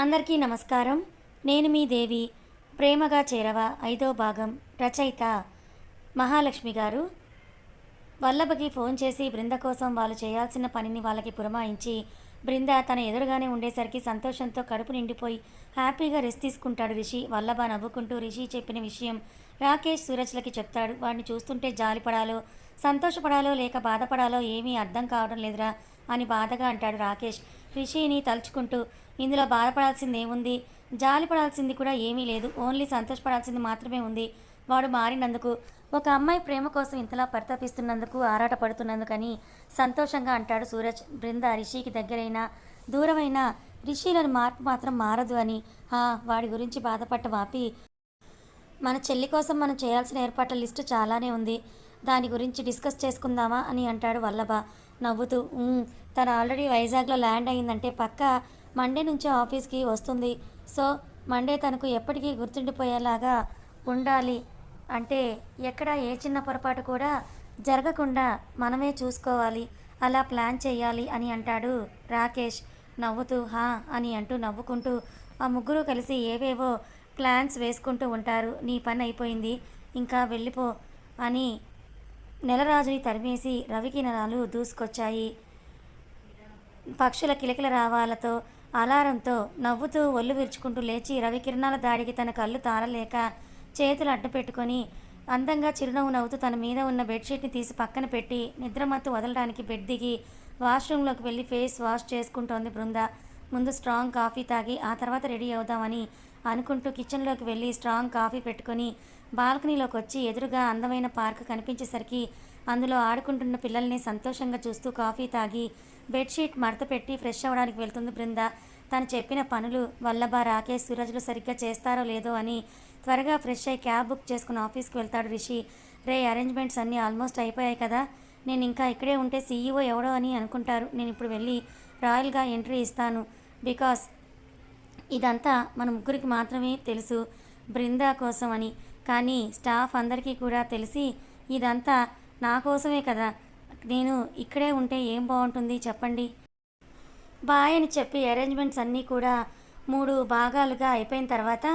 అందరికీ నమస్కారం. నేను మీ దేవి ప్రేమగా చేరవ ఐదో భాగం రచయిత మహాలక్ష్మి గారు. వల్లభకి ఫోన్ చేసి బృంద కోసం వాళ్ళు చేయాల్సిన పనిని వాళ్ళకి పురమాయించి బృంద తన ఎదురుగానే ఉండేసరికి సంతోషంతో కడుపు నిండిపోయి హ్యాపీగా రెస్ట్ తీసుకుంటాడు రిషి. వల్లభ నవ్వుకుంటూ రిషి చెప్పిన విషయం రాకేష్ సూరజ్లకి చెప్తాడు. వాడిని చూస్తుంటే జాలిపడాలో సంతోషపడాలో లేక బాధపడాలో ఏమీ అర్థం కావడం లేదురా అని బాధగా అంటాడు రాకేష్. రిషిని తలుచుకుంటూ ఇందులో బాధపడాల్సింది ఏముంది? జాలిపడాల్సింది కూడా ఏమీ లేదు. ఓన్లీ సంతోషపడాల్సింది మాత్రమే ఉంది. వాడు మారినందుకు ఒక అమ్మాయి ప్రేమ కోసం ఇంతలా పరితపిస్తున్నందుకు ఆరాటపడుతున్నందుకని సంతోషంగా అంటాడు సూరజ్. బృంద రిషికి దగ్గరైనా దూరమైన రిషిలోని మార్పు మాత్రం మారదు అని. "ఆ, వాడి గురించి బాధపట్ట వాపి మన చెల్లి కోసం మనం చేయాల్సిన ఏర్పాట్ల లిస్టు చాలానే ఉంది. దాని గురించి డిస్కస్ చేసుకుందామా అని అంటాడు వల్లభ. నవ్వుతూ తను ఆల్రెడీ వైజాగ్లో ల్యాండ్ అయిందంటే పక్క మండే నుంచి ఆఫీస్కి వస్తుంది. సో మండే తనకు ఎప్పటికీ గుర్తుండిపోయేలాగా ఉండాలి అంటే ఎక్కడ ఏ చిన్న పొరపాటు కూడా జరగకుండా మనమే చూసుకోవాలి. అలా ప్లాన్ చేయాలి అని అంటాడు రాకేష్. నవ్వుతూ హా అని అంటూ నవ్వుకుంటూ ఆ ముగ్గురు కలిసి ఏవేవో ప్లాన్స్ వేసుకుంటూ ఉంటారు. నీ పని అయిపోయింది ఇంకా వెళ్ళిపో అని నెలరాజుని తరిమేసి రవికిరణాలు దూసుకొచ్చాయి. పక్షుల కిలకిల రావాలతో అలారంతో నవ్వుతూ ఒళ్ళు విరుచుకుంటూ లేచి రవికిరణాల దాడికి తన కళ్ళు తారలేక చేతులు అడ్డు పెట్టుకొని అందంగా చిరునవ్వు నవ్వుతూ తన మీద ఉన్న బెడ్షీట్ని తీసి పక్కన పెట్టి నిద్రమత్తు వదలడానికి బెడ్ దిగి వాష్రూమ్లోకి వెళ్ళి ఫేస్ వాష్ చేసుకుంటోంది బృంద. ముందు స్ట్రాంగ్ కాఫీ తాగి ఆ తర్వాత రెడీ అవుదామని అనుకుంటూ కిచెన్లోకి వెళ్ళి స్ట్రాంగ్ కాఫీ పెట్టుకొని బాల్కనీలోకి వచ్చి ఎదురుగా అందమైన పార్క్ కనిపించేసరికి అందులో ఆడుకుంటున్న పిల్లల్ని సంతోషంగా చూస్తూ కాఫీ తాగి బెడ్షీట్ మడత పెట్టి ఫ్రెష్ అవ్వడానికి వెళ్తుంది బృంద. తను చెప్పిన పనులు వల్లభ రాకేష్ సూరజ్లు సరిగ్గా చేస్తారో లేదో అని త్వరగా ఫ్రెష్ అయ్యి క్యాబ్ బుక్ చేసుకుని ఆఫీస్కి వెళ్తాడు రిషి. రే అరేంజ్మెంట్స్ అన్నీ ఆల్మోస్ట్ అయిపోయాయి కదా. నేను ఇంకా ఇక్కడే ఉంటే సీఈఓ ఎవడో అని అనుకుంటారు. నేను ఇప్పుడు వెళ్ళి రాయల్గా ఎంట్రీ ఇస్తాను. బికాస్ ఇదంతా మన ముగ్గురికి మాత్రమే తెలుసు. బృందా కోసం అని. కానీ స్టాఫ్ అందరికీ కూడా తెలిసి ఇదంతా నా కోసమే కదా నేను ఇక్కడే ఉంటే ఏం బాగుంటుంది చెప్పండి. బాయ్ అని చెప్పి అరేంజ్మెంట్స్ అన్నీ కూడా మూడు భాగాలుగా అయిపోయిన తర్వాత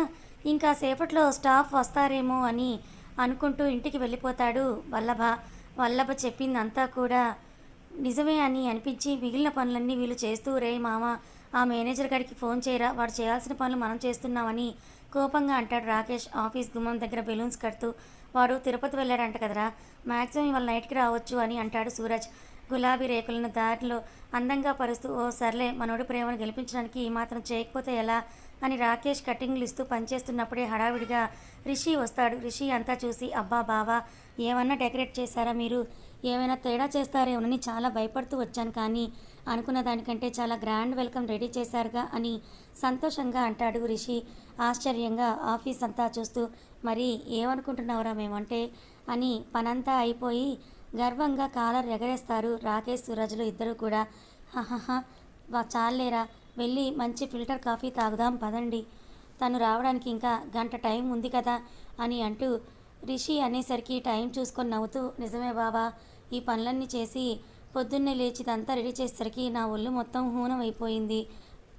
ఇంకా సేపట్లో స్టాఫ్ వస్తారేమో అని అనుకుంటూ ఇంటికి వెళ్ళిపోతాడు వల్లభ. వల్లభ చెప్పిందంతా కూడా నిజమే అని అనిపించి మిగిలిన పనులన్నీ వీళ్ళు చేస్తూ రే మామ ఆ మేనేజర్ గారికి ఫోన్ చేయరా వాడు చేయాల్సిన పనులు మనం చేస్తున్నామని కోపంగా అంటాడు రాకేష్. ఆఫీస్ గుమ్మం దగ్గర బెలూన్స్ కడుతూ వాడు తిరుపతి వెళ్ళాడంట కదరా. మ్యాక్సిమం ఇవాళ నైట్కి రావచ్చు అని అంటాడు సూరజ్. గులాబీ రేకులను దారిలో అందంగా పరుస్తూ ఓ సర్లే మనోడి ప్రేమను గెలిపించడానికి ఈ మాత్రం చేయకపోతే ఎలా? అని రాకేష్ కటింగ్లు ఇస్తూ పనిచేస్తున్నప్పుడే హడావిడిగా రిషి వస్తాడు. రిషి అంతా చూసి అబ్బా బావా ఏమన్నా డెకరేట్ చేశారా మీరు? ఏమైనా తేడా చేస్తారేమోనని చాలా భయపడుతూ వచ్చాను కానీ అనుకున్న దానికంటే చాలా గ్రాండ్ వెల్కమ్ రెడీ చేశారుగా అని సంతోషంగా అంటాడు రిషి. ఆశ్చర్యంగా ఆఫీస్ అంతా చూస్తూ మరి ఏమనుకుంటున్నావురా మేమంటే అని పనంతా అయిపోయి గర్వంగా కాలర్ ఎగరేస్తారు రాకేష్ సూరజ్లు ఇద్దరు కూడా. చాలేరా వెళ్ళి మంచి ఫిల్టర్ కాఫీ తాగుదాం పదండి. తను రావడానికి ఇంకా గంట టైం ఉంది కదా అని అంటూ రిషి అనేసరికి టైం చూసుకొని నవ్వుతూ నిజమే బావా ఈ పనులన్నీ చేసి పొద్దున్నే లేచి ఇదంతా రెడీ చేసేసరికి నా ఒళ్ళు మొత్తం హూనం అయిపోయింది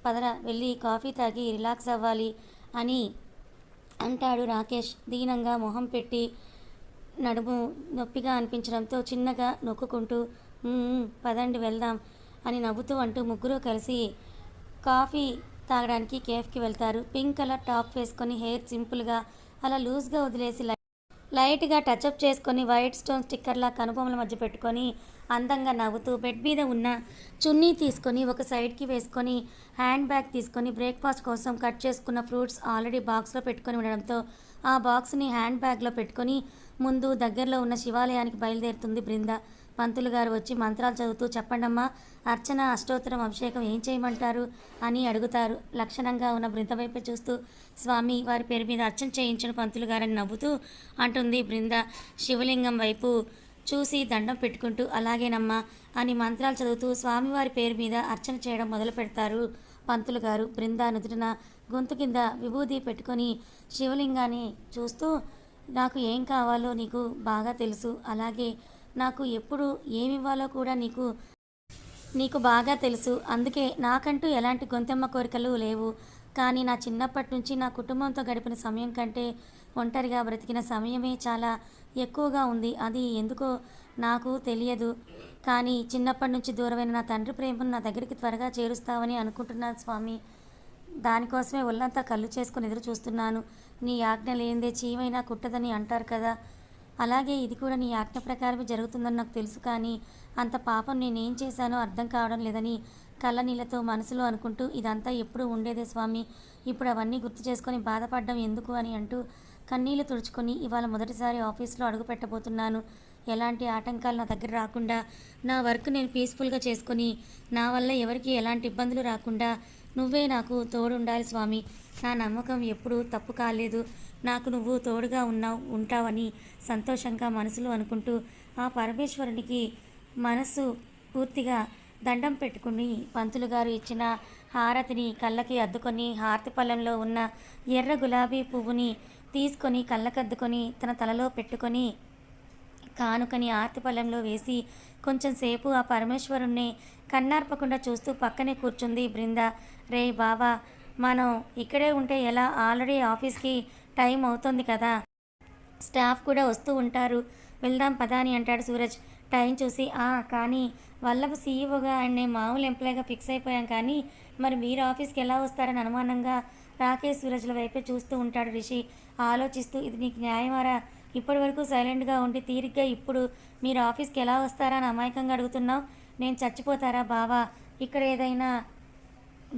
పదరా వెళ్ళి కాఫీ తాగి రిలాక్స్ అవ్వాలి అని అంటాడు రాకేష్ దీనంగా మొహం పెట్టి నడుము నొప్పిగా అనిపించడంతో చిన్నగా నొక్కుకుంటూ పదండి వెళ్దాం అని నవ్వుతూ అంటూ ముగ్గురు కలిసి కాఫీ తాగడానికి కేఫ్కి వెళ్తారు. పింక్ కలర్ టాప్ వేసుకొని హెయిర్ సింపుల్గా అలా లూజ్గా వదిలేసి లైట్గా టచ్అప్ చేసుకొని వైట్ స్టోన్ స్టిక్కర్లా కనుబొమ్మల మధ్య పెట్టుకొని అందంగా నవ్వుతూ బెడ్ మీద ఉన్న చున్నీ తీసుకొని ఒక సైడ్కి వేసుకొని హ్యాండ్ బ్యాగ్ తీసుకొని బ్రేక్ఫాస్ట్ కోసం కట్ చేసుకున్న ఫ్రూట్స్ ఆల్రెడీ బాక్స్లో పెట్టుకొని ఉండడంతో ఆ బాక్స్ని హ్యాండ్ బ్యాగ్లో పెట్టుకొని ముందు దగ్గరలో ఉన్న శివాలయానికి బయలుదేరుతుంది బృంద. పంతులు గారు వచ్చి మంత్రాలు చదువుతూ చెప్పండమ్మా అర్చన అష్టోత్తరం అభిషేకం ఏం చేయమంటారు? అని అడుగుతారు. లక్షణంగా ఉన్న బృంద వైపు చూస్తూ స్వామి వారి పేరు మీద అర్చన చేయించిన పంతులు గారని నవ్వుతూ అంటుంది బృంద. శివలింగం వైపు చూసి దండం పెట్టుకుంటూ అలాగేనమ్మా అని మంత్రాలు చదువుతూ స్వామివారి పేరు మీద అర్చన చేయడం మొదలు పెడతారు పంతులు గారు. బృంద నుదుటిన గొంతు కింద విభూది పెట్టుకొని శివలింగాన్ని చూస్తూ నాకు ఏం కావాలో నీకు బాగా తెలుసు. అలాగే నాకు ఎప్పుడు ఏమివ్వాలో కూడా నీకు నీకు బాగా తెలుసు. అందుకే నాకంటూ ఎలాంటి గొంతెమ్మ కోరికలు లేవు. కానీ నా చిన్నప్పటి నుంచి నా కుటుంబంతో గడిపిన సమయం కంటే ఒంటరిగా బ్రతికిన సమయమే చాలా ఎక్కువగా ఉంది. అది ఎందుకో నాకు తెలియదు. కానీ చిన్నప్పటి నుంచి దూరమైన నా తండ్రి ప్రేమను నా దగ్గరికి త్వరగా చేరుస్తావని అనుకుంటున్నాను స్వామి. దానికోసమే ఒళ్ళంతా కళ్ళు చేసుకుని ఎదురు చూస్తున్నాను. నీ ఆజ్ఞ లేనిదే చీమైనా కుట్టదని అంటారు కదా. అలాగే ఇది కూడా నీ ఆజ్ఞ ప్రకారమే జరుగుతుందని నాకు తెలుసు కానీ అంత పాపం నేనేం చేశానో అర్థం కావడం లేదని కళ్ళ నీళ్ళతో మనసులో అనుకుంటూ ఇదంతా ఎప్పుడూ ఉండేదే స్వామి. ఇప్పుడు అవన్నీ గుర్తు చేసుకొని బాధపడడం ఎందుకు అని అంటూ కన్నీళ్ళు తుడుచుకొని ఇవాళ మొదటిసారి ఆఫీస్లో అడుగు పెట్టబోతున్నాను. ఎలాంటి ఆటంకాలు నా దగ్గర రాకుండా నా వర్క్ నేను పీస్ఫుల్గా చేసుకొని నా వల్ల ఎవరికి ఎలాంటి ఇబ్బందులు రాకుండా నువ్వే నాకు తోడుండాలి స్వామి. నా నమ్మకం ఎప్పుడూ తప్పు కాలేదు. నాకు నువ్వు తోడుగా ఉన్నావు ఉంటావని సంతోషంగా మనసులో అనుకుంటూ ఆ పరమేశ్వరునికి మనస్సు పూర్తిగా దండం పెట్టుకుని పంతులు గారు ఇచ్చిన హారతిని కళ్ళకి అద్దుకొని హారతి పళ్ళెంలో ఉన్న ఎర్ర గులాబీ పువ్వుని తీసుకొని కళ్ళకద్దుకొని తన తలలో పెట్టుకొని కానుకని ఆర్తిపళ్ళెంలో వేసి కొంచెం సేపు ఆ పరమేశ్వరుణ్ణి కన్నార్పకుండా చూస్తూ పక్కనే కూర్చుంది బృంద. రే బావా మనం ఇక్కడే ఉంటే ఎలా ఆల్రెడీ ఆఫీస్కి టైం అవుతుంది కదా? స్టాఫ్ కూడా వస్తూ ఉంటారు. వెళ్దాం పదా అని అంటాడు సూరజ్. టైం చూసి ఆ కానీ వల్లభ సీఈఓగా అండ్ నేను మామూలు ఎంప్లాయ్గా ఫిక్స్ అయిపోయాం కానీ మరి మీరు ఆఫీస్కి ఎలా వస్తారని అనుమానంగా రాకేష్ సూరజ్ల వైపే చూస్తూ ఉంటాడు రిషి. ఆలోచిస్తూ ఇది నీకు న్యాయమారా? ఇప్పటి వరకు సైలెంట్గా ఉండి తీరిగ్గా ఇప్పుడు మీరు ఆఫీస్కి ఎలా వస్తారా అని అమాయకంగా అడుగుతున్నావు? నేను చచ్చిపోతారా బావా? ఇక్కడ ఏదైనా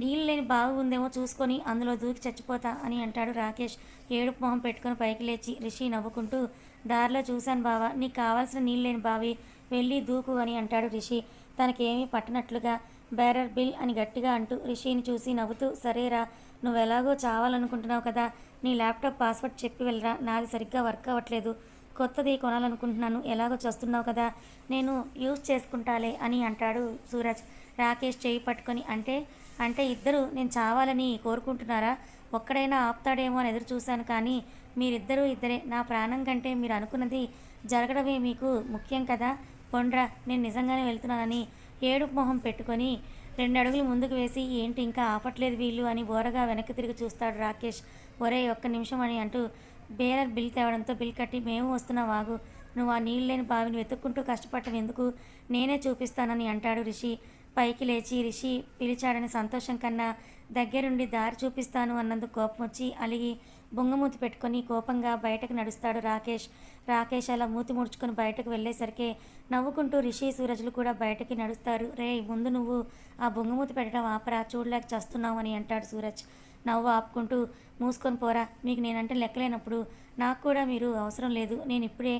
నీళ్ళు లేని బావి ఉందేమో చూసుకొని అందులో దూకి చచ్చిపోతా అని అంటాడు రాకేష్. ఏడుపు మొహం పెట్టుకొని పైకి లేచి రిషి నవ్వుకుంటూ దారిలో చూశాను బావా నీకు కావాల్సిన నీళ్ళు లేని బావి వెళ్ళి దూకు అని అంటాడు రిషి. తనకేమీ పట్టనట్లుగా బేరర్ బిల్ అని గట్టిగా అంటూ రిషిని చూసి నవ్వుతూ సరేరా నువ్వు ఎలాగో చావాలనుకుంటున్నావు కదా నీ ల్యాప్టాప్ పాస్వర్డ్ చెప్పి వెళ్ళరా నాది సరిగ్గా వర్క్ అవ్వట్లేదు కొత్తది కొనాలనుకుంటున్నాను ఎలాగో చేస్తున్నావు కదా నేను యూజ్ చేసుకుంటాలే అని అంటాడు సూరజ్. రాకేష్ చేయి పట్టుకొని అంటే అంటే ఇద్దరు నేను చావాలని కోరుకుంటున్నారా? ఒక్కడైనా ఆపుతాడేమో అని ఎదురు చూశాను కానీ మీరిద్దరూ ఇద్దరే. నా ప్రాణం కంటే మీరు అనుకున్నది జరగడమే మీకు ముఖ్యం కదా? పొండ్రా నేను నిజంగానే వెళ్తున్నానని ఏడుపు మొహం పెట్టుకొని రెండు అడుగులు ముందుకు వేసి ఏంటి ఇంకా ఆపట్లేదు వీళ్ళు? అని బోరగా వెనక్కి తిరిగి చూస్తాడు రాకేష్. ఒరే ఒక్క నిమిషం అని అంటూ బేరర్ బిల్ తేవడంతో బిల్ కట్టి మేము వస్తున్నాం వాగు నువ్వు ఆ నీళ్ళు లేని బావిని వెతుక్కుంటూ కష్టపడటం ఎందుకు? నేనే చూపిస్తానని అంటాడు రిషి. పైకి లేచి రిషి పిలిచాడని సంతోషం కన్నా దగ్గరుండి దారి చూపిస్తాను అన్నందుకు కోపం వచ్చి అలిగి బొంగమూతి పెట్టుకొని కోపంగా బయటకు నడుస్తాడు రాకేష్. రాకేష్ అలా మూతి ముడుచుకొని బయటకు వెళ్ళేసరికి నవ్వుకుంటూ రిషి సూరజ్లు కూడా బయటకి నడుస్తారు. రే ముందు నువ్వు ఆ బొంగమూతి పెట్టడం ఆపరా చూడలేక చస్తున్నావు అని అంటాడు సూరజ్. నవ్వు ఆపుకుంటూ మూసుకొని పోరా మీకు నేనంటే లెక్కలేనప్పుడు నాకు కూడా మీరు అవసరం లేదు. నేను ఇప్పుడే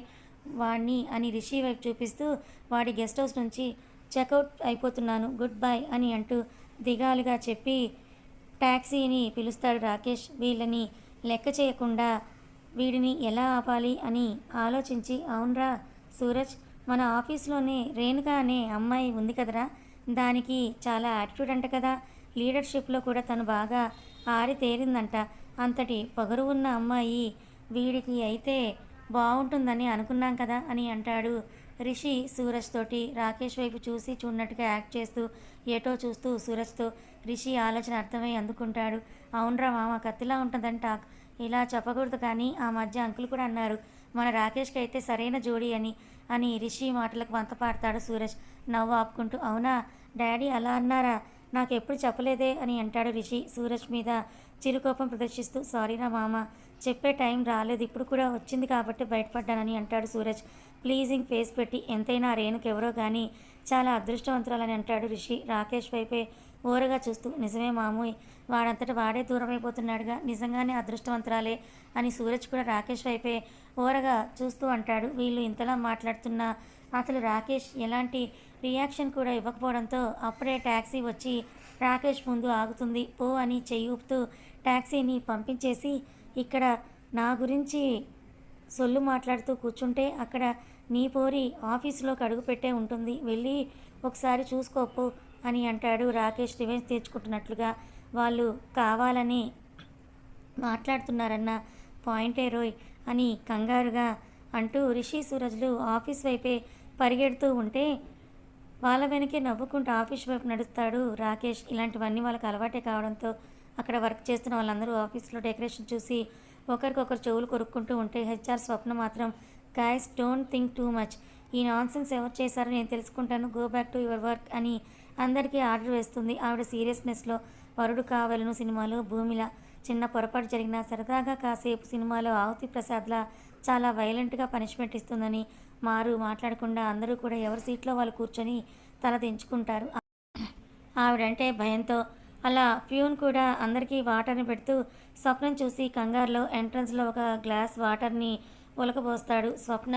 వాడిని అని రిషి వైపు చూపిస్తూ వాడి గెస్ట్ హౌస్ నుంచి చెక్అవుట్ అయిపోతున్నాను గుడ్ బై అని అంటూ దిగాలుగా చెప్పి ట్యాక్సీని పిలుస్తాడు రాకేష్. వీళ్ళని లెక్క చేయకుండా వీడిని ఎలా ఆపాలి అని ఆలోచించి అవునరా సూరజ్ మన ఆఫీస్లోనే రేణుక అనే అమ్మాయి ఉంది కదరా దానికి చాలా యాటిట్యూడ్ అంట కదా. లీడర్షిప్లో కూడా తను బాగా ఆరితేరిందంట అంతటి పొగరు ఉన్న అమ్మాయి వీడికి అయితే బాగుంటుందని అనుకున్నాం కదా అని అంటాడు రిషి సూరజ్ తోటి రాకేష్ వైపు చూసి చూడనట్టుగా యాక్ట్ చేస్తూ ఏటో చూస్తూ సూరజ్తో రిషి ఆలోచన అర్థమై అందుకుంటాడు. అవునరా మామ కత్తిలా ఉంటుందంట ఇలా చెప్పకూడదు కానీ ఆ మధ్య అంకుల్ కూడా అన్నారు మన రాకేష్కి అయితే సరైన జోడీ అని అని రిషి మాటలకు వంత పాడతాడు సూరజ్. నవ్వు ఆపుకుంటూ అవునా? డాడీ అలా అన్నారా? నాకు ఎప్పుడు చెప్పలేదే అని అంటాడు రిషి సూరజ్ మీద చిరుకోపం ప్రదర్శిస్తూ సారీరా మామ చెప్పే టైం రాలేదు. ఇప్పుడు కూడా వచ్చింది కాబట్టి బయటపడ్డానని అంటాడు సూరజ్. ప్లీజింగ్ ఫేస్ పెట్టి ఎంతైనా రేణుకు ఎవరో కానీ చాలా అదృష్టవంతురాలని అంటాడు రిషి. రాకేష్ వైపే ఓరగా చూస్తూ నిజమే మామూయ్ వాడంతట వాడే దూరమైపోతున్నాడుగా నిజంగానే అదృష్టవంతురాలే అని సూరజ్ కూడా రాకేష్ వైపే ఓరగా చూస్తూ అంటాడు. వీళ్ళు ఇంతలా మాట్లాడుతున్నా అసలు రాకేష్ ఎలాంటి రియాక్షన్ కూడా ఇవ్వకపోవడంతో అప్పుడే ట్యాక్సీ వచ్చి రాకేష్ ముందు ఆగుతుంది. పో అని చెయ్యి ఊపుతూ ట్యాక్సీని పంపించేసి ఇక్కడ నా గురించి సొల్లు మాట్లాడుతూ కూర్చుంటే అక్కడ నీ పోరి ఆఫీసులోకి అడుగుపెట్టే ఉంటుంది. వెళ్ళి ఒకసారి చూసుకోపో అని అంటాడు రాకేష్ రివెంజ్ తీర్చుకుంటున్నట్లుగా. వాళ్ళు కావాలని మాట్లాడుతున్నారన్న పాయింటే రోయ్ అని కంగారుగా అంటూ రిషి సూరజ్లు ఆఫీస్ వైపే పరిగెడుతూ ఉంటే వాళ్ళ వెనకే నవ్వుకుంటూ ఆఫీస్ వైపు నడుస్తాడు రాకేష్. ఇలాంటివన్నీ వాళ్ళకి అలవాటే కావడంతో అక్కడ వర్క్ చేస్తున్న వాళ్ళందరూ ఆఫీస్లో డెకరేషన్ చూసి ఒకరికొకరు చెవులు కొరుక్కుంటూ ఉంటే హెచ్ఆర్ స్వప్న మాత్రం guys don't think too much ఈ నాన్సెన్స్ ఎవరు చేశారో నేను తెలుసుకుంటాను. Go back to your work అని అందరికీ ఆర్డర్ వేస్తుంది. ఆవిడ సీరియస్నెస్లో వరుడు కావలను సినిమాలో భూమిల. చిన్న పొరపాటు జరిగినా సరదాగా కాసేపు సినిమాలో ఆవుతి ప్రసాద్లా చాలా వైలెంట్గా పనిష్మెంట్ ఇస్తుందని మారు మాట్లాడకుండా అందరూ కూడా ఎవరి సీట్లో వాళ్ళు కూర్చొని తల దించుకుంటారు. ఆవిడంటే భయంతో అలా ప్యూన్ కూడా అందరికీ వాటర్ని పెడుతూ స్వప్నం చూసి కంగారులో ఎంట్రన్స్లో ఒక గ్లాస్ వాటర్ని ఉలకబోస్తాడు స్వప్న.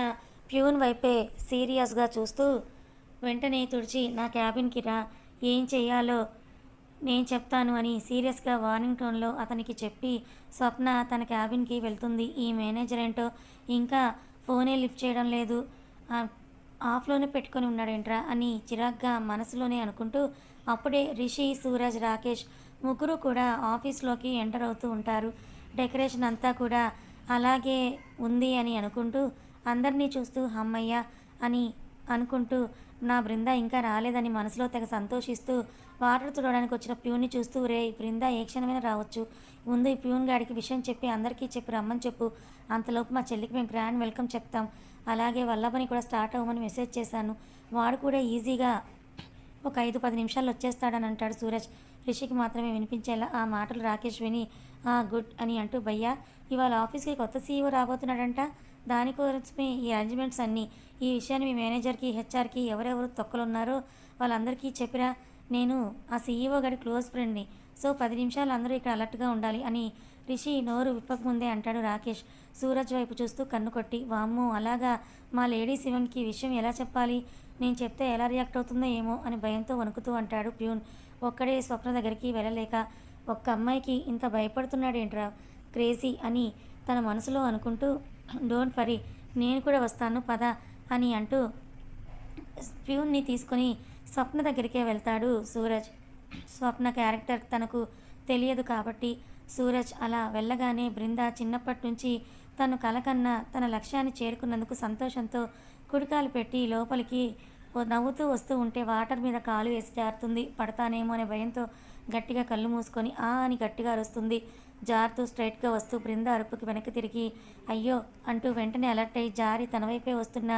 ప్యూన్ వైపే సీరియస్గా చూస్తూ వెంటనే తుడిచి నా క్యాబిన్కి రా. ఏం చేయాలో నేను చెప్తాను అని సీరియస్గా వార్నింగ్ టోన్లో అతనికి చెప్పి స్వప్న తన క్యాబిన్కి వెళ్తుంది. ఈ మేనేజర్ ఏంటో ఇంకా ఫోనే లిఫ్ట్ చేయడం లేదు. ఆఫ్లోనే పెట్టుకొని ఉన్నాడేంట్రా అని చిరాగ్గా మనసులోనే అనుకుంటూ అప్పుడే రిషి సూరజ్ రాకేష్ ముగ్గురు కూడా ఆఫీస్లోకి ఎంటర్ అవుతూ ఉంటారు. డెకరేషన్ అంతా కూడా అలాగే ఉంది అని అనుకుంటూ అందరినీ చూస్తూ అమ్మయ్య అని అనుకుంటూ నా బృంద ఇంకా రాలేదని మనసులో తెగ సంతోషిస్తూ వాటర్ చూడడానికి వచ్చిన ప్యూని చూస్తూ రే ఈ బృంద ఏ క్షణమైనా రావచ్చు. ముందు ఈ ప్యూన్ గాడికి విషయం చెప్పి అందరికీ చెప్పి రమ్మని చెప్పు. అంతలోపు మా చెల్లికి మేము గ్రాండ్ వెల్కమ్ చెప్తాం. అలాగే వల్లభని కూడా స్టార్ట్ అవ్వమని మెసేజ్ చేశాను. వాడు కూడా ఈజీగా ఒక ఐదు పది నిమిషాల్లో వచ్చేస్తాడని అంటాడు సూరజ్. రిషికి మాత్రమే వినిపించేలా ఆ మాటలు రాకేష్ విని ఆ గుడ్ అని అంటూ భయ్యా ఇవాళ ఆఫీస్కి కొత్త సీఈఓ రాబోతున్నాడంట. దానికోసమే ఈ అరేంజ్మెంట్స్ అన్నీ. ఈ విషయాన్ని మీ మేనేజర్కి హెచ్ఆర్కి ఎవరెవరు తొక్కలు ఉన్నారో వాళ్ళందరికీ చెప్పిరా. నేను ఆ సీఈఓ గారి క్లోజ్ ఫ్రెండ్ని సో పది నిమిషాలు అందరూ ఇక్కడ అలర్ట్గా ఉండాలి అని రిషి నోరు విప్పకముందే అంటాడు రాకేష్. సూరజ్ వైపు చూస్తూ కన్ను కొట్టి వామ్మో అలాగా? మా లేడీ శివంకి విషయం ఎలా చెప్పాలి? నేను చెప్తే ఎలా రియాక్ట్ అవుతుందో ఏమో అని భయంతో వణుకుతూ అంటాడు ప్యూన్. ఒక్కడే స్వప్న దగ్గరికి వెళ్ళలేక ఒక్క అమ్మాయికి ఇంత భయపడుతున్నాడేంట్రా? క్రేజీ అని తన మనసులో అనుకుంటూ డోంట్ వరీ నేను కూడా వస్తాను పద అని అంటూ ప్యూన్ని తీసుకొని స్వప్న దగ్గరికే వెళ్తాడు సూరజ్. స్వప్న క్యారెక్టర్ తనకు తెలియదు కాబట్టి సూరజ్ అలా వెళ్ళగానే బృంద చిన్నప్పటి నుంచి తను కలకన్నా తన లక్ష్యాన్ని చేరుకున్నందుకు సంతోషంతో కుడికాలు పెట్టి లోపలికి నవ్వుతూ వస్తూ ఉంటే వాటర్ మీద కాలు వేసి జారుతుంది. పడతానేమో అనే భయంతో గట్టిగా కళ్ళు మూసుకొని ఆ అని గట్టిగా అరుస్తుంది జారుతూ స్ట్రైట్గా వస్తూ బృంద అరుపుకి వెనక్కి తిరిగి అయ్యో అంటూ వెంటనే అలర్ట్ అయి జారి తన వైపే వస్తున్న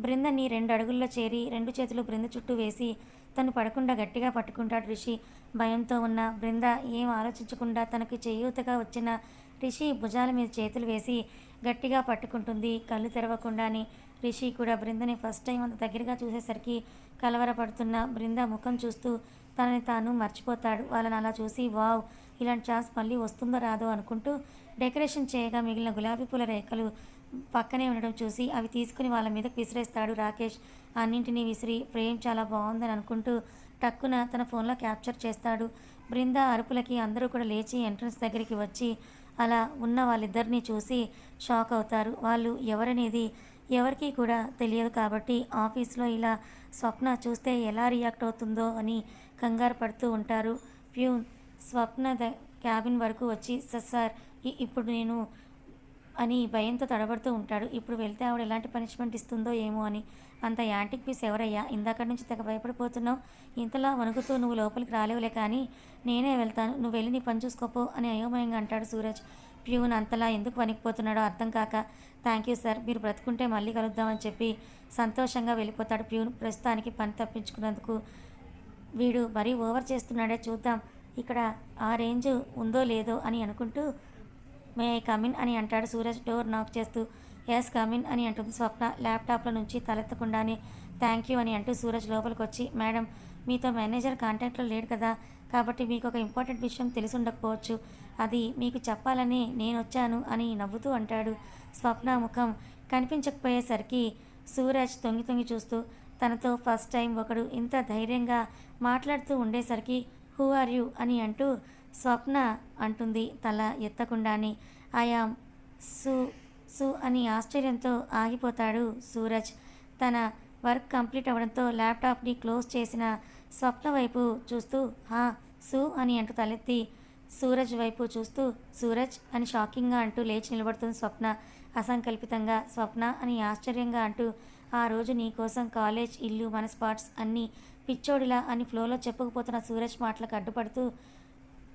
బృందని రెండు అడుగుల్లో చేరి రెండు చేతులు బృంద చుట్టూ వేసి తను పడకుండా గట్టిగా పట్టుకుంటాడు రిషి. భయంతో ఉన్న బృంద ఏం ఆలోచించకుండా తనకు చేయూతగా వచ్చిన రిషి భుజాల మీద చేతులు వేసి గట్టిగా పట్టుకుంటుంది. కళ్ళు తెరవకుండానే రిషి కూడా బృందని ఫస్ట్ టైం అంత దగ్గరగా చూసేసరికి కలవరపడుతున్న బృంద ముఖం చూస్తూ తనని తాను మర్చిపోతాడు. వాళ్ళని అలా చూసి వావ్ ఇలాంటి ఛాన్స్ మళ్ళీ వస్తుందో రాదో అనుకుంటూ డెకరేషన్ చేయగా మిగిలిన గులాబీ పూల రేఖలు పక్కనే ఉండడం చూసి అవి తీసుకుని వాళ్ళ మీదకి విసిరేస్తాడు రాకేష్. అన్నింటినీ విసిరి ఫ్రేమ్ చాలా బాగుందని అనుకుంటూ టక్కున తన ఫోన్లో క్యాప్చర్ చేస్తాడు. బృంద అరుపులకి అందరూ కూడా లేచి ఎంట్రన్స్ దగ్గరికి వచ్చి అలా ఉన్న వాళ్ళిద్దరినీ చూసి షాక్ అవుతారు. వాళ్ళు ఎవరనేది ఎవరికీ కూడా తెలియదు కాబట్టి ఆఫీస్లో ఇలా స్వప్న చూస్తే ఎలా రియాక్ట్ అవుతుందో అని కంగారు పడుతూ ఉంటారు. ప్యూన్ స్వప్న ద క్యాబిన్ వరకు వచ్చి "సార్, సార్ ఇప్పుడు నేను అని భయంతో తడబడుతూ ఉంటాడు. ఇప్పుడు వెళ్తే ఆవిడ ఎలాంటి పనిష్మెంట్ ఇస్తుందో ఏమో అని. అంత యాంటిక్ పీస్ ఎవరయ్యా? ఇందాక నుంచి తెగ భయపడిపోతున్నావు. ఇంతలా వణుకుతూ నువ్వు లోపలికి రాలేవులే కానీ నేనే వెళ్తాను. నువ్వు వెళ్ళి నీ పని చూసుకోపో అని అయోమయంగా అంటాడు సూరజ్. ప్యూన్ అంతలా ఎందుకు వణికిపోతున్నాడో అర్థం కాక థ్యాంక్ యూ సార్. మీరు బ్రతుకుంటే మళ్ళీ కలుద్దామని చెప్పి సంతోషంగా వెళ్ళిపోతాడు ప్యూన్. ప్రస్తుతానికి పని తప్పించుకున్నందుకు వీడు మరీ ఓవర్ చేస్తున్నాడే చూద్దాం. ఇక్కడ ఆ రేంజ్ ఉందో లేదో అని అనుకుంటూ మే కమిన్ అని అంటాడు సూరజ్ డోర్ నాక్ చేస్తూ. ఎస్ కమిన్ అని అంటుంది స్వప్న. ల్యాప్టాప్లో నుంచి తలెత్తకుండానే థ్యాంక్ యూ అని అంటూ సూరజ్ లోపలికి వచ్చి మేడం మీతో మేనేజర్ కాంటాక్ట్లో లేడు కదా. కాబట్టి మీకు ఒక ఇంపార్టెంట్ విషయం తెలిసి ఉండకపోవచ్చు. అది మీకు చెప్పాలని నేను వచ్చాను అని నవ్వుతూ అంటాడు స్వప్న ముఖం కనిపించకపోయేసరికి సూరజ్ తొంగి తొంగి చూస్తూ తనతో ఫస్ట్ టైం ఒకడు ఇంత ధైర్యంగా మాట్లాడుతూ ఉండేసరికి హూ ఆర్ యూ? అని అంటూ స్వప్న అంటుంది తల ఎత్తకుండానే. ఆయామ్ సు సు అని ఆశ్చర్యంతో ఆగిపోతాడు సూరజ్. తన వర్క్ కంప్లీట్ అవ్వడంతో ల్యాప్టాప్ని క్లోజ్ చేసిన స్వప్న వైపు చూస్తూ హా సు అని అంటూ తలెత్తి సూరజ్ వైపు చూస్తూ సూరజ్ అని షాకింగ్గా అంటూ లేచి నిలబడుతుంది స్వప్న. అసంకల్పితంగా స్వప్న అని ఆశ్చర్యంగా అంటూ ఆ రోజు నీ కోసం కాలేజ్ ఇల్లు మన స్పాట్స్ అన్నీ పిచ్చోడిలా అని ఫ్లోలో చెప్పుకుపోతున్న సూరజ్ మాటలకు అడ్డుపడుతూ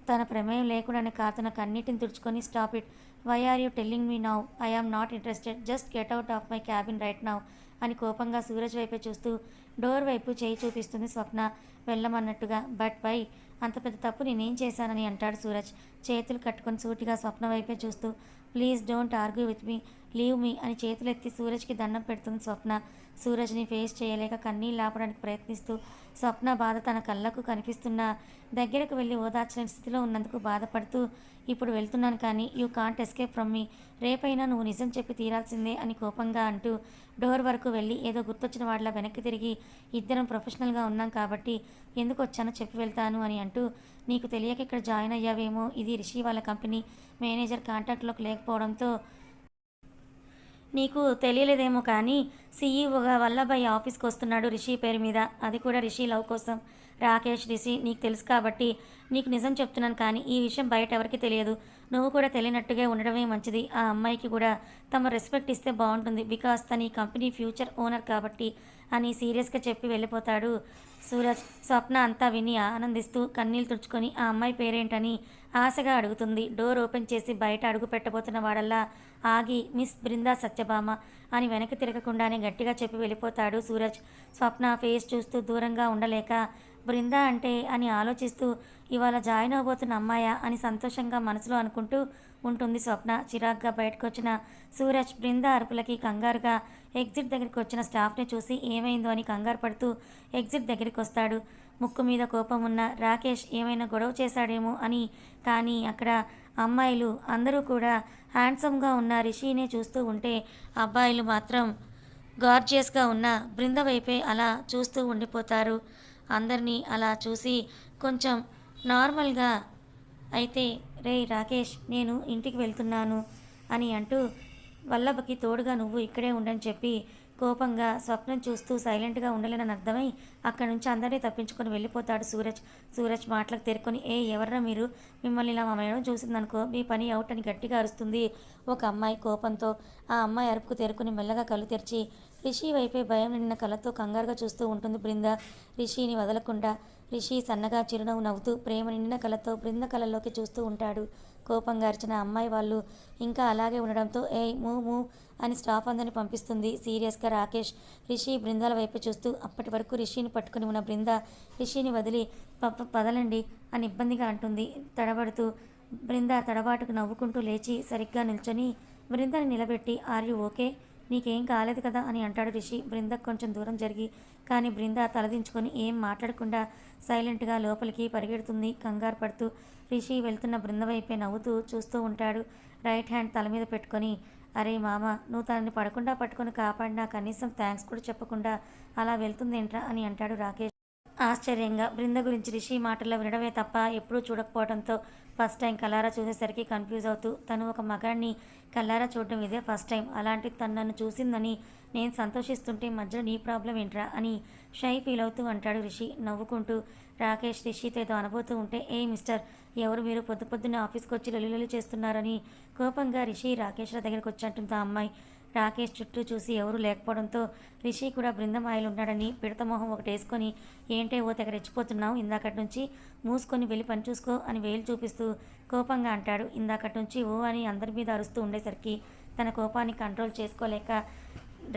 తన ప్రమేయం లేకుండానే కాతన కన్నీటిని తుడుచుకొని stop it. Why are you telling me now? I am not interested. Just get out of my cabin right now. అని కోపంగా సూరజ్ వైపే చూస్తూ డోర్ వైపు చేయి చూపిస్తుంది స్వప్న. వెళ్ళమన్నట్టుగా. But why? అంత పెద్ద తప్పు నేనేం చేశానని అంటాడు సూరజ్. చేతులు కట్టుకొని సూటిగా స్వప్న వైపే చూస్తూ please don't argue with me. Leave me అని చేతులెత్తి సూరజ్కి దండం పెడుతుంది స్వప్న. సూరజ్ని ఫేస్ చేయలేక కన్నీళ్ళు ఆపడానికి ప్రయత్నిస్తూ స్వప్న బాధ తన కళ్ళకు కనిపిస్తున్నా దగ్గరకు వెళ్ళి ఓదార్చలేని స్థితిలో ఉన్నందుకు బాధపడుతూ ఇప్పుడు వెళ్తున్నాను కానీ you can't escape from me. రేపైనా నువ్వు నిజం చెప్పి తీరాల్సిందే అని కోపంగా అంటూ డోర్ వరకు వెళ్ళి ఏదో గుర్తొచ్చిన వాళ్ళ వెనక్కి తిరిగి ఇద్దరం ప్రొఫెషనల్గా ఉన్నాం కాబట్టి ఎందుకు వచ్చానో చెప్పి వెళ్తాను అని అంటూ నీకు తెలియక ఇక్కడ జాయిన్ అయ్యావేమో. ఇది రిషి వాళ్ళ కంపెనీ. మేనేజర్ కాంటాక్ట్లోకి లేకపోవడంతో నీకు తెలియలేదేమో కానీ సీఈఓగా వల్లభయ్య ఆఫీస్కి వస్తున్నాడు రిషి పేరు మీద. అది కూడా రిషి లవ్ కోసం. రాకేష్ రిషి నీకు తెలుసు కాబట్టి నీకు నిజం చెప్తున్నాను కానీ ఈ విషయం బయట ఎవరికి తెలియదు. నువ్వు కూడా తెలియనట్టుగా ఉండడమే మంచిది. ఆ అమ్మాయికి కూడా తమ రెస్పెక్ట్ ఇస్తే బాగుంటుంది. బికాస్ తన ఈ కంపెనీ ఫ్యూచర్ ఓనర్ కాబట్టి అని సీరియస్గా చెప్పి వెళ్ళిపోతాడు సూరజ్. స్వప్న అంతా విని ఆనందిస్తూ కన్నీళ్ళు తుడుచుకొని ఆ అమ్మాయి పేరేంటని ఆశగా అడుగుతుంది. డోర్ ఓపెన్ చేసి బయట అడుగు పెట్టబోతున్న వాడల్లా ఆగి మిస్ బృందా సత్యభామ అని వెనక్కి తిరగకుండానే గట్టిగా చెప్పి వెళ్ళిపోతాడు సూరజ్. స్వప్న ఫేస్ చూస్తూ దూరంగా ఉండలేక బృందా అంటే అని ఆలోచిస్తూ ఇవాళ జాయిన్ అవబోతున్న అమ్మాయా అని సంతోషంగా మనసులో అనుకుంటూ ఉంటుంది స్వప్న. చిరాగ్గా బయటకు వచ్చిన సూరజ్ బృంద అరుపులకి కంగారుగా ఎగ్జిట్ దగ్గరికి వచ్చిన స్టాఫ్ని చూసి ఏమైందో అని కంగారు పడుతూ ఎగ్జిట్ దగ్గరికి వస్తాడు. ముక్కు మీద కోపం ఉన్న రాకేష్ ఏమైనా గొడవ చేశాడేమో అని కానీ అక్కడ అమ్మాయిలు అందరూ కూడా హ్యాండ్సమ్గా ఉన్న రిషినే చూస్తూ ఉంటే అబ్బాయిలు మాత్రం గార్జియస్గా ఉన్న బృంద వైపే అలా చూస్తూ ఉండిపోతారు. అందరినీ అలా చూసి కొంచెం నార్మల్గా అయితే రే రాకేష్ నేను ఇంటికి వెళ్తున్నాను అని అంటూ వల్లభకి తోడుగా నువ్వు ఇక్కడే ఉండని చెప్పి కోపంగా స్వప్నం చూస్తూ సైలెంట్గా ఉండలేనని అర్థమై అక్కడి నుంచి అందరినీ తప్పించుకొని వెళ్ళిపోతాడు సూరజ్. సూరజ్ మాటలకు తెరుకొని ఏ ఎవర్రా మీరు? మిమ్మల్ని ఇలా మా మేడం చూసిందనుకో మీ పని అవుట్ అని గట్టిగా అరుస్తుంది. ఒక అమ్మాయి కోపంతో ఆ అమ్మాయి అరుపుకు తెరుకుని మెల్లగా కళ్ళు తెరిచి రిషి వైపే భయం నిండిన కళ్ళతో కంగారుగా చూస్తూ ఉంటుంది బృంద. రిషిని వదలకుండా రిషి సన్నగా చిరునవ్వు నవ్వుతూ ప్రేమ నిండిన కళ్ళతో బృంద కళ్ళలోకి చూస్తూ ఉంటాడు. కోపంగా అరిచిన అమ్మాయి వాళ్ళు ఇంకా అలాగే ఉండడంతో ఏయ్ మూ మూ అని స్టాఫ్ అందరిని పంపిస్తుంది. సీరియస్గా రాకేష్ రిషి బృందాల వైపు చూస్తూ అప్పటి వరకు రిషిని పట్టుకుని ఉన్న బృంద రిషిని వదిలి పప్ప పదలండి అని ఇబ్బందిగా అంటుంది. తడబడుతూ బృంద తడబాటుకు నవ్వుకుంటూ లేచి సరిగ్గా నిల్చొని బృందని నిలబెట్టి ఆర్ యు ఓకే? నీకేం కాలేదు కదా అని అంటాడు రిషి. బృందకు కొంచెం దూరం జరిగి కానీ బృంద తలదించుకొని ఏం మాట్లాడకుండా సైలెంట్గా లోపలికి పరిగెడుతుంది. కంగారు పడుతూ రిషి వెళ్తున్న బృంద వైపే నవ్వుతూ చూస్తూ ఉంటాడు. రైట్ హ్యాండ్ తల మీద పెట్టుకొని అరే మామ నువ్వు తనని పడకుండా పట్టుకొని కాపాడినా కనీసం థ్యాంక్స్ కూడా చెప్పకుండా అలా వెళ్తుందేంట్రా? అని అంటాడు రాకేష్. ఆశ్చర్యంగా బృంద గురించి రిషి మాటల్లో వినడమే తప్ప ఎప్పుడూ చూడకపోవడంతో ఫస్ట్ టైం కల్లారా చూసేసరికి కన్ఫ్యూజ్ అవుతూ తను ఒక మగాడిని కల్లారా చూడడం ఇదే ఫస్ట్ టైం. అలాంటి తను నన్ను చూసిందని నేను సంతోషిస్తుంటే మధ్యలో నీ ప్రాబ్లం ఏంట్రా అని షై ఫీల్ అవుతూ అంటాడు రిషి. నవ్వుకుంటూ రాకేష్ రిషితో ఏదో అనబోతూ ఉంటే ఏ మిస్టర్ ఎవరు మీరు పొద్దు పొద్దున్న ఆఫీస్కి వచ్చి లొల్లి చేస్తున్నారని కోపంగా రిషి రాకేష్ల దగ్గరికి వచ్చి అంటుంది ఆ అమ్మాయి రాకేష్ చుట్టూ చూసి ఎవరూ లేకపోవడంతో రిషి కూడా బృందమాయలు ఉన్నాడని పిడతమోహం ఒకటి వేసుకొని ఏంటే ఓ తెగ రెచ్చిపోతున్నావు? ఇందాకటి నుంచి మూసుకొని వెళ్ళి పని చూసుకో అని వేలు చూపిస్తూ కోపంగా అంటాడు. ఇందాకటి నుంచి ఓ అని అందరి మీద అరుస్తూ ఉండేసరికి తన కోపాన్ని కంట్రోల్ చేసుకోలేక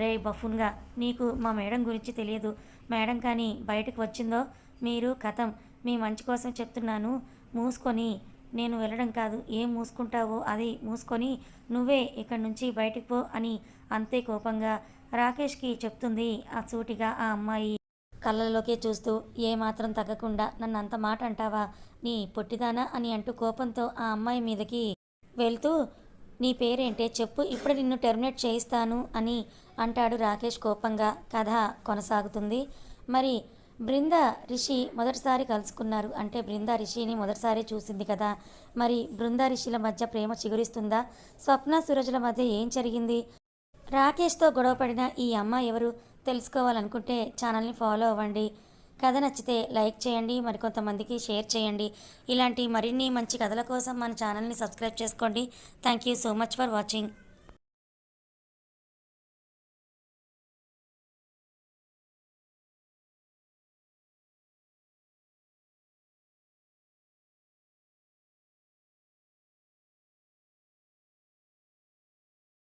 రే బఫున్గా నీకు మా మేడం గురించి తెలియదు. మేడం కానీ బయటకు వచ్చిందో? మీరు కథం మీ మంచి కోసం చెప్తున్నాను. మూసుకొని నేను వెళ్ళడం కాదు. ఏం మూసుకుంటావో అది మూసుకొని నువ్వే ఇక్కడి నుంచి బయటికి పో అని అంతే కోపంగా రాకేష్కి చెప్తుంది ఆ సూటిగా ఆ అమ్మాయి. కళ్ళలోకే చూస్తూ ఏమాత్రం తగ్గకుండా నన్ను అంత మాట అంటావా? నీ పొట్టిదానా అని అంటూ కోపంతో ఆ అమ్మాయి మీదకి వెళ్తూ నీ పేరేంటే చెప్పు ఇప్పుడు నిన్ను టెర్మినేట్ చేయిస్తాను అని అంటాడు రాకేష్ కోపంగా. కథ కొనసాగుతుంది. మరి బృంద రిషి మొదటిసారి కలుసుకున్నారు. అంటే బృంద రిషిని మొదటిసారి చూసింది కదా. మరి బృంద రిషిల మధ్య ప్రేమ చిగురిస్తుందా? స్వప్న సూరజుల మధ్య ఏం జరిగింది? రాకేష్తో గొడవపడిన ఈ అమ్మ ఎవరు తెలుసుకోవాలనుకుంటే ఛానల్ని ఫాలో అవ్వండి. కథ నచ్చితే లైక్ చేయండి మరికొంతమందికి షేర్ చేయండి. ఇలాంటి మరిన్ని మంచి కథల కోసం మన ఛానల్ని సబ్స్క్రైబ్ చేసుకోండి. Thank you so much for watching.